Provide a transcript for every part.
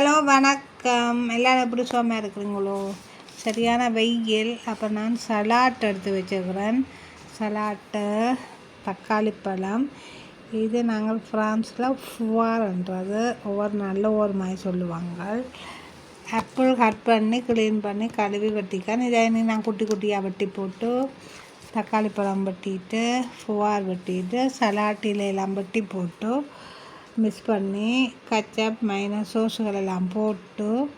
Hello வணக்கம். எல்லோரும் எப்படி சுவாமியாக இருக்கிறீங்களோ? சரியான வெயில். அப்போ நான் சலாட் எடுத்து வச்சுக்கிறேன் சலாட்டு தக்காளி பழம். இது நாங்கள் ஃப்ரான்ஸில் ஃபுவார்ன்றது ஒவ்வொரு நல்ல ஒவ்வொரு மாதிரி சொல்லுவாங்க. ஆப்பிள் கட் பண்ணி க்ளீன் பண்ணி கழுவி வெட்டிக்கான் இதை நான் குட்டி குட்டியாக வெட்டி போட்டு தக்காளி பழம் வெட்டிட்டு ஃபுவார் வெட்டிட்டு சலாட் இலையெல்லாம் வெட்டி போட்டு மிக்ஸ் பண்ணி கச்சப் மைனஸ் சோஸுகளெல்லாம் போட்டு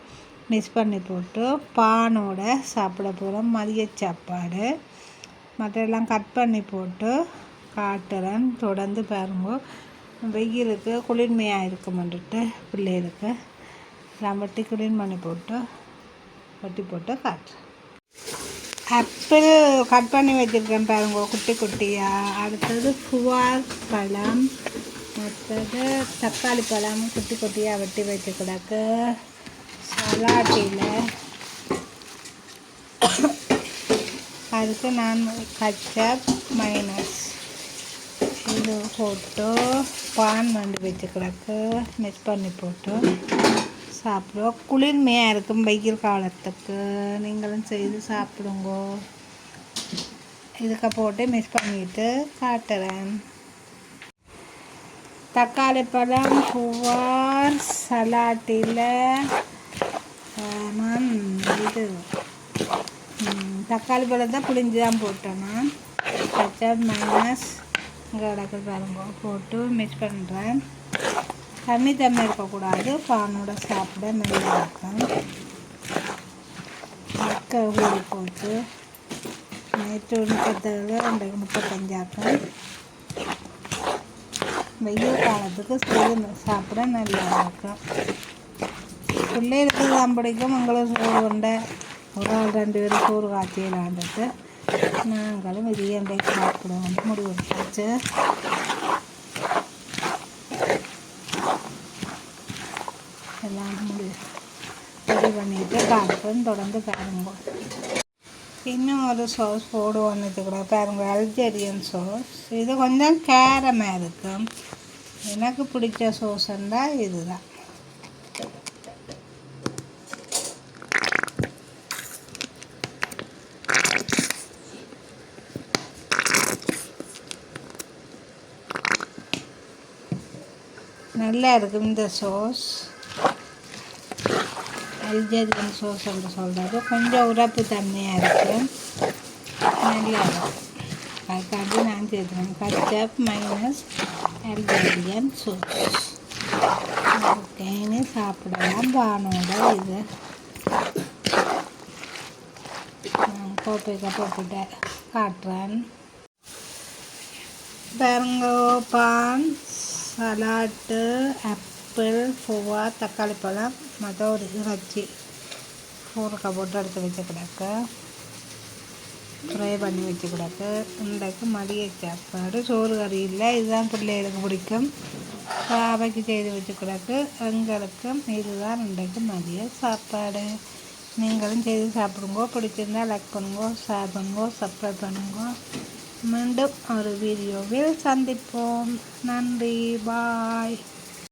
மிக்ஸ் பண்ணி போட்டு பானோட சாப்பிட போகிறோம் மதிய சாப்பாடு. மற்றெல்லாம் கட் பண்ணி போட்டு காட்டுறேன். தொடர்ந்து பாருங்க. வெயிலுக்கு குளிர்மையாக இருக்குமென்றுட்டு பிள்ளைகளுக்கு. எல்லாம் வெட்டி க்ளீன் பண்ணி போட்டு வெட்டி போட்டு காட்டுறேன். ஆப்பிள் கட் பண்ணி வச்சுருக்கேன் பாருங்க. குட்டி குட்டியாக அடுத்தது புவார் பழம். மற்றது தக்காளி பழம் குட்டி குட்டியாக வெட்டி வச்சு கிடக்கு சலாட்டியில் அதுக்கு நான் கச்சப் மைனஸ் இது போட்டு பான் வந்து வச்சு கிடக்கு மிக்ஸ் பண்ணி போட்டு சாப்பிடுவோம் குளிர்மையாக இருக்கும் வெயில் காலத்துக்கு. நீங்களும் செய்து சாப்பிடுங்க. இதுக்கு போட்டு மிக்ஸ் பண்ணிவிட்டு காட்டுறேன். தக்காளி பழம் புவார் சலாட்டில் நான் இது தக்காளி பழம் தான் புளிஞ்சு தான் போட்டேன் நான் கச்சப் மைனஸ் இங்கே கிடக்கு பாருங்க போட்டு மிக்ஸ் பண்ணுறேன் தண்ணி தண்ணி இருக்கக்கூடாது. பானோட சாப்பிட நல்லா இருக்கும். மக்க ஊறி போட்டு நேற்று முப்பத்தேழு ரெண்டு முப்பத்தஞ்சாக்கம் வெயில் காலத்துக்கு சோறு சாப்பிட நல்லா இருக்கும் பிள்ளைகளுக்கு தான் பிடிக்கும் எங்களும் சோறு உண்டை ஒரு ஆள் ரெண்டு பேரும் சோறு காய்ச்சிடலான்ட்டு நாங்களும் விதியண்டை சாப்பிடுவோம் முடிவு வச்சு எல்லாம் முடிவு ரெடி பண்ணிவிட்டு காட்டுறோம் தொடர்ந்து பாருங்க இன்னும் ஒரு சாஸ் போடுவோன்னு கூட பாருங்க அல்ஜெரியன் சாஸ் இது கொஞ்சம் கேரமாக இருக்கும் எனக்கு பிடிச்ச சோஸ் இருந்தால் இதுதான். நல்லா இருக்கும் இந்த சோஸ் அல்ஜேரியன் சோஸ் என்று சொல்கிறது கொஞ்சம் உரப்பு தன்மையாக இருக்கும் நல்லா இருக்கும். அதுக்காண்டி நான் சேர்த்துறேன் கச்சப் மைனஸ் அல்ஜேரியன் சோஸ் ஓகேன்னு சாப்பிடலாம். பானோட இது. கோப்பைக்க போட்டுட்டேன் காட்டுறேன். பாருங்க பான் சலாட்டு ஆப்பிள் பூவா தக்காளி பழம் மற்ற ஒரு இறைச்சி. ஊறுக்காய் போட்டு எடுத்து வச்சு கிடக்கு ஃப்ரை பண்ணி வச்சு கொடுக்கு இன்றைக்கு மதிய சாப்பாடு சோறு கறி இல்லை. இதுதான் பிள்ளைகளுக்கு பிடிக்கும். அவைக்கு செய்து வச்சு கொடுக்கு எங்களுக்கும் இதுதான் இன்றைக்கு மதிய சாப்பாடு. நீங்களும் செய்து சாப்பிடுங்கோ. பிடிச்சிருந்தா லைக் பண்ணுங்கோ ஷேர் பண்ணுங்கோ சப்ஸ்கிரைப் பண்ணுங்க. மீண்டும் ஒரு வீடியோவில் சந்திப்போம். நன்றி. பாய்